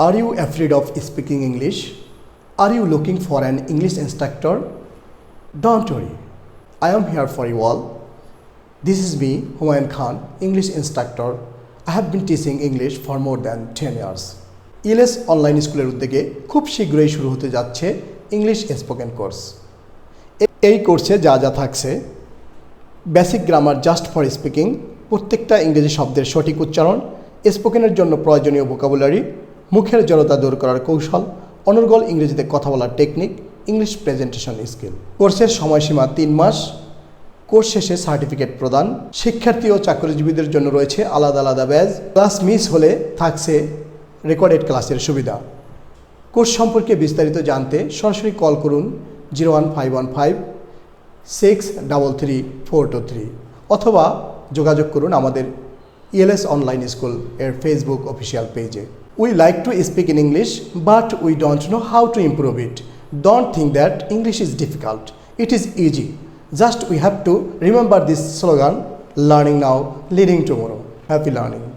Are you afraid of speaking English? Are you looking for an English instructor? Don't worry, I am here for you all. This is me, Humayun Khan, English instructor. I have been teaching English for more than 10 years. ELS online স্কুলের উদ্যোগে খুব শীঘ্রই শুরু হতে যাচ্ছে English spoken course এই কোর্সে যা যা থাকছে basic grammar just for speaking প্রত্যেকটা ইংরেজি শব্দের সঠিক উচ্চারণ স্পোকেনের জন্য প্রয়োজনীয় ভোকাবুলারি মুখের জড়তা দূর করার কৌশল, অনর্গল ইংরেজিতে কথা বলার টেকনিক ইংলিশ প্রেজেন্টেশন স্কিল কোর্সের সময়সীমা তিন মাস, কোর্স শেষে সার্টিফিকেট প্রদান। শিক্ষার্থী ও চাকরিজীবীদের জন্য রয়েছে আলাদা আলাদা ব্যাজ ক্লাস মিস হলে থাকছে রেকর্ডেড ক্লাসের সুবিধা। কোর্স সম্পর্কে বিস্তারিত জানতে সরাসরি কল করুন zero one five one five, six double three, four two three অথবা যোগাযোগ করুন আমাদের ইএলএস অনলাইন স্কুলের ফেসবুক অফিসিয়াল পেজে we like to speak in English but we don't know how to improve it don't think that English is difficult it is easy just we have to remember this slogan learning now leading tomorrow happy learning